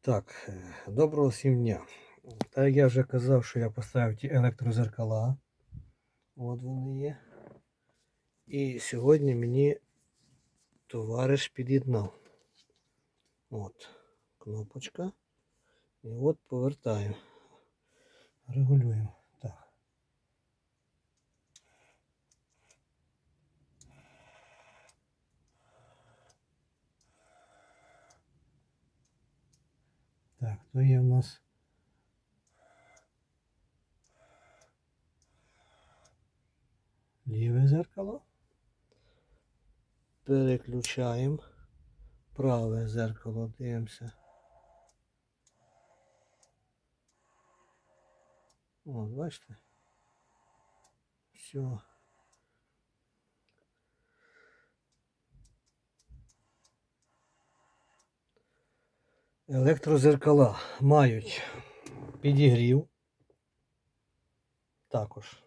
Так, е, доброго всім дня. Так як я вже казав, що я поставив ті електрозеркала. От вони є. І сьогодні мені товариш під'єднав. От, кнопочка. І от повертаю. Регулюємо. Так. То є в нас. Ліве зеркало. Переключаємо. Праве зеркало дивимося. О, бачите? Все. Електрозеркала мають підігрів. Також.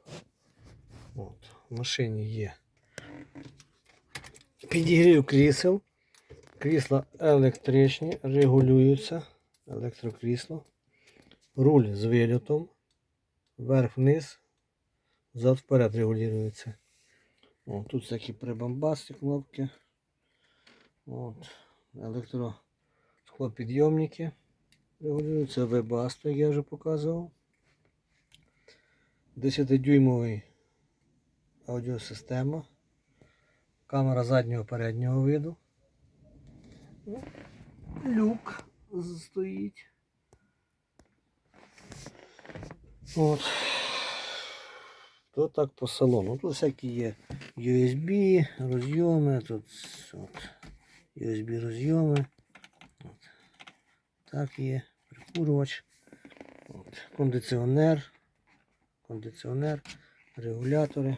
От, в машині є. Підігрів крісел. Крісла електричні, регулюються. Електрокрісло. Руль з вилітом. Вверх-вниз. Зад вперед регулюється. О, тут всякі прибамбасті кнопки. От. Електро склопідйомники регулюються. Вебасто, як я вже показував. 10-дюймовий аудіосистема. Камера заднього переднього виду. Ну, Люк стоїть. От. Тут так по салону. Тут всякі є USB, розйоми, тут от, USB розйоми. Так є, прикурювач, от. кондиціонер, кондиціонер, регулятори.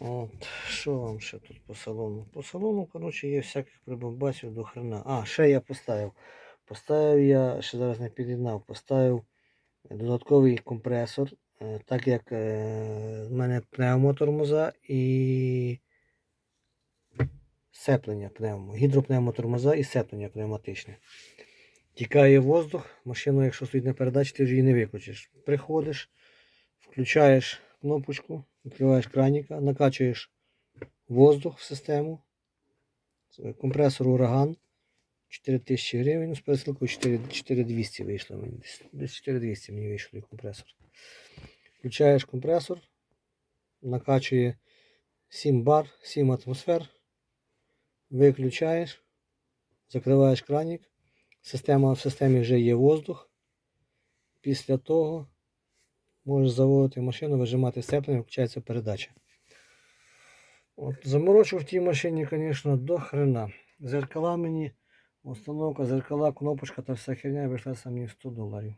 От, що вам ще тут по салону? По салону, коротше, є всяких прибамбасів до хрена. А, ще я поставив. Поставив я, ще зараз не під'єднав, поставив додатковий компресор, е, так як е, в мене пневмотормоза і сеплення пневмо, гідропневмотормоза і сеплення пневматичне. Тікає воздух, машину, якщо стоїть на передачі, ти вже її не виключиш. Приходиш, включаєш кнопочку, відкриваєш краніка, накачуєш воздух в систему. Компресор ураган 4000 гривень, з пересилкою 4200 вийшло мені. Десь- Десь 4200 мені вийшло компресор. Включаєш компресор, накачує 7 бар, 7 атмосфер. Виключаєш, закриваєш кранік. Система, в системі вже є воздух. Після того можеш заводити машину, вижимати сцеплення, включається передача. От, заморочив в тій машині, звісно, до хрена. Зеркала мені, установка, зеркала, кнопочка та вся херня вийшла мені 100 доларів.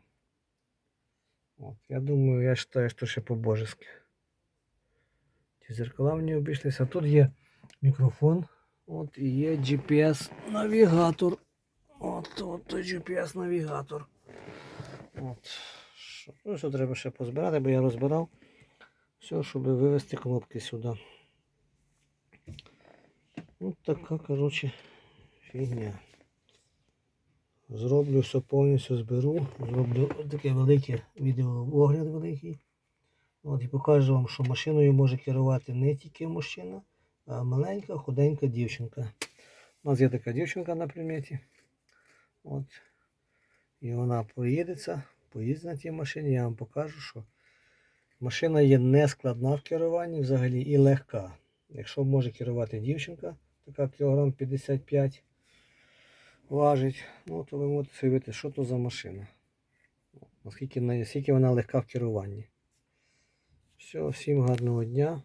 От, я думаю, я вважаю, що ще по-божески. Ті зеркала мені обійшлися. Тут є мікрофон. От і є GPS-навігатор. От, от GPS-навігатор. От. Що, ну, що треба ще позбирати, бо я розбирав. Все, щоб вивести кнопки сюди. Ось така, коротше, фігня. Зроблю все повністю зберу. Зроблю таке велике відеоогляд великий. От і покажу вам, що машиною може керувати не тільки мужчина, маленька, худенька дівчинка. У нас є така дівчинка на приметі. От. І вона поїдеться, поїздить на тій машині, я вам покажу, що машина є не складна в керуванні взагалі і легка. Якщо може керувати дівчинка, така кілограм 55 важить, ну то ви можете уявити, що то за машина. Наскільки вона легка в керуванні. Все, всім гарного дня.